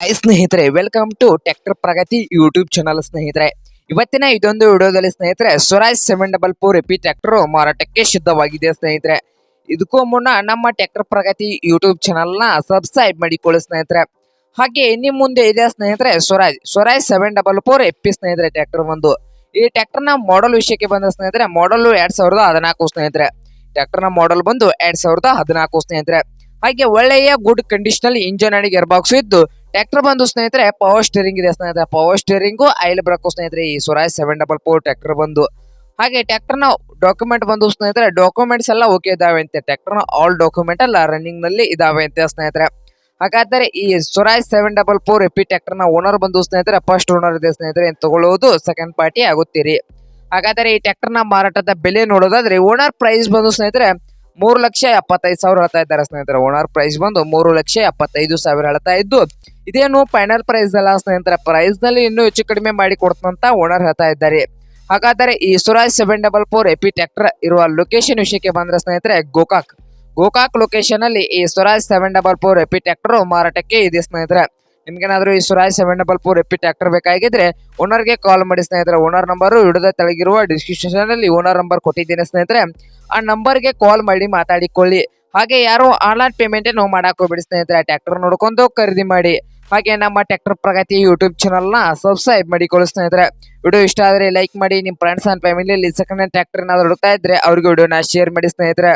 ಸ್ನೇಹಿತರೆ welcome to tractor Pragati YouTube channel ಸ್ನೇಹಿತರೆ. ಇವತ್ತಿನ ಇದೊಂದು ವಿಡಿಯೋದಲ್ಲಿ ಸ್ನೇಹಿತರೆ Swaraj seven double four AP tractor ಮಾರಾಟಕ್ಕೆ ಸಿದ್ಧವಾಗಿದೆ ಸ್ನೇಹಿತರೆ. ಇದಕ್ಕೂ ಮುನ್ನ ನಮ್ಮ ಟ್ಯಾಕ್ಟರ್ ಪ್ರಗತಿ ಯೂಟ್ಯೂಬ್ ಚಾನಲ್ನ ಸಬ್ಸ್ಕ್ರೈಬ್ ಮಾಡಿಕೊಳ್ಳಿ ಸ್ನೇಹಿತರೆ. ಹಾಗೆ ನಿಮ್ಮ ಮುಂದೆ ಇದೆ ಸ್ನೇಹಿತರೆ Swaraj Swaraj seven double four AP ಸ್ನೇಹಿತರೆ ಟ್ರ್ಯಾಕ್ಟರ್ ಒಂದು. ಈ ಟ್ರ್ಯಾಕ್ಟರ್ನ ಮಾಡಲ್ ವಿಷಯಕ್ಕೆ ಬಂದ ಸ್ನೇಹಿತರೆ ಮಾಡಲ್ ಎರಡ್ ಸಾವಿರದ ಹದಿನಾಲ್ಕು ಸ್ನೇಹಿತರೆ. ಟ್ರ್ಯಾಕ್ಟರ್ನ ಮಾಡಲ್ ಬಂದು ಎರಡ್ ಸಾವಿರದ ಹದಿನಾಲ್ಕು ಸ್ನೇಹಿತರೆ. ಹಾಗೆ ಒಳ್ಳೆಯ good conditional engine and gear box ಇದ್ದು ಟ್ರ್ಯಾಕ್ಟರ್ ಬಂದು ಸ್ನೇಹಿತರೆ ಪವರ್ ಸ್ಟೇರಿಂಗ್ ಇದೆ ಸ್ನೇಹಿತರೆ. ಪವರ್ ಸ್ಟೇರಿಂಗು ಐಲ್ ಬ್ರಕ್ಕು ಸ್ನೇಹಿತರೆ ಈ Swaraj seven double four tractor ಬಂದು. ಹಾಗೆ ಟ್ರ್ಯಾಕ್ಟರ್ನ ಡಾಕ್ಯುಮೆಂಟ್ ಬಂದು ಸ್ನೇಹಿತರೆ ಡಾಕ್ಯುಮೆಂಟ್ಸ್ ಎಲ್ಲ ಓಕೆ ಇದಾವೆ ಅಂತೆ ಟ್ರ್ಯಾಕ್ಟರ್ನ ಆಲ್ ಡಾಕ್ಯುಮೆಂಟ್ ಎಲ್ಲ ರನ್ನಿಂಗ್ನಲ್ಲಿ ಇದಾವೆ ಅಂತೆ ಸ್ನೇಹಿತರೆ. ಹಾಗಾದರೆ ಈ Swaraj seven double four AP ಟ್ರ್ಯಾಕ್ಟರ್ನ ಓನರ್ ಬಂದು ಸ್ನೇಹಿತರೆ ಫಸ್ಟ್ ಓನರ್ ಇದೆ ಸ್ನೇಹಿತರೆ ಇನ್ನು ತಗೊಳ್ಳುವುದು ಸೆಕೆಂಡ್ ಪಾರ್ಟಿ ಆಗುತ್ತೀರಿ. ಹಾಗಾದರೆ ಈ ಟ್ರ್ಯಾಕ್ಟರ್ನ ಮಾರಾಟದ ಬೆಲೆ ನೋಡೋದಾದ್ರೆ ಓನರ್ ಪ್ರೈಸ್ ಬಂದು ಸ್ನೇಹಿತರೆ ಮೂರು ಲಕ್ಷ ಎಪ್ಪತ್ತೈದು ಸಾವಿರ ಹೇಳ್ತಾ ಇದ್ದಾರೆ ಸ್ನೇಹಿತರೆ. ಓನರ್ ಪ್ರೈಸ್ ಬಂದು ಮೂರು ಲಕ್ಷ ಎಪ್ಪತ್ತೈದು ಸಾವಿರ ಹೇಳ್ತಾ ಇದ್ದು ಇದೇನು ಫೈನಲ್ ಪ್ರೈಸ್ ಅಲ್ಲ ಸ್ನೇಹಿತರೆ ಪ್ರೈಸ್ನಲ್ಲಿ ಇನ್ನೂ ಹೆಚ್ಚು ಕಡಿಮೆ ಮಾಡಿ ಕೊಡ್ತಂತ ಓನರ್ ಹೇಳ್ತಾ ಇದ್ದಾರೆ. ಹಾಗಾದರೆ ಈ Swaraj seven double four AP tractor ಇರುವ ಲೊಕೇಶನ್ ವಿಷಯಕ್ಕೆ ಬಂದ್ರೆ ಸ್ನೇಹಿತರೆ, ಗೋಕಾಕ್. ಗೋಕಾಕ್ ಲೊಕೇಶನ್ ಅಲ್ಲಿ ಈ Swaraj seven double four AP tractor ಮಾರಾಟಕ್ಕೆ ಇದೆ ಸ್ನೇಹಿತರೆ. ನಿಮ್ಗೇನಾದ್ರೂ ಈ Swaraj seven double four AP tractor ಬೇಕಾಗಿದ್ರೆ ಓನರ್ಗೆ ಕಾಲ್ ಮಾಡಿ ಸ್ನೇಹಿತರೆ. ಓನರ್ ನಂಬರ್ ಹಿಡಿದ ತೆಳಗಿರುವ ಡಿಸ್ಕ್ರಿಪ್ಷನ್ ಅಲ್ಲಿ ಓನರ್ ನಂಬರ್ ಕೊಟ್ಟಿದ್ದೇನೆ ಸ್ನೇಹಿತರೆ. ಆ ನಂಬರ್ಗೆ ಕಾಲ್ ಮಾಡಿ ಮಾತಾಡಿಕೊಳ್ಳಿ. ಹಾಗೆ ಯಾರು ಆನ್ಲೈನ್ ಪೇಮೆಂಟ್ ನಾವು ಮಾಡಕ್ ಹೋಗ್ಬೇಡಿ ಸ್ನೇಹಿತರೆ. ಟ್ರ್ಯಾಕ್ಟರ್ ನೋಡ್ಕೊಂಡು ಖರೀದಿ ಮಾಡಿ. ಹಾಗೆ ನಮ್ಮ ಟ್ರ್ಯಾಕ್ಟರ್ ಪ್ರಗತಿ ಯೂಟ್ಯೂಬ್ ಚಾನಲ್ನ ಸಬ್ಸ್ಕ್ರೈಬ್ ಮಾಡಿಕೊಳ್ಳಿ ಸ್ನೇಹಿತರೆ. ವಿಡಿಯೋ ಇಷ್ಟ ಆದರೆ ಲೈಕ್ ಮಾಡಿ ನಿಮ್ಮ ಫ್ರೆಂಡ್ಸ್ ಅಂಡ್ ಫ್ಯಾಮಿಲಿಯಲ್ಲಿ ಸೆಕೆಂಡ್ ಹ್ಯಾಂಡ್ ಟ್ರ್ಯಾಕ್ಟರ್ ಏನಾದ್ರು ಹುಡುಕ್ತಾ ಇದ್ರೆ ಅವ್ರಿಗೆ ವಿಡಿಯೋನ ಶೇರ್ ಮಾಡಿ ಸ್ನೇಹಿತರೆ.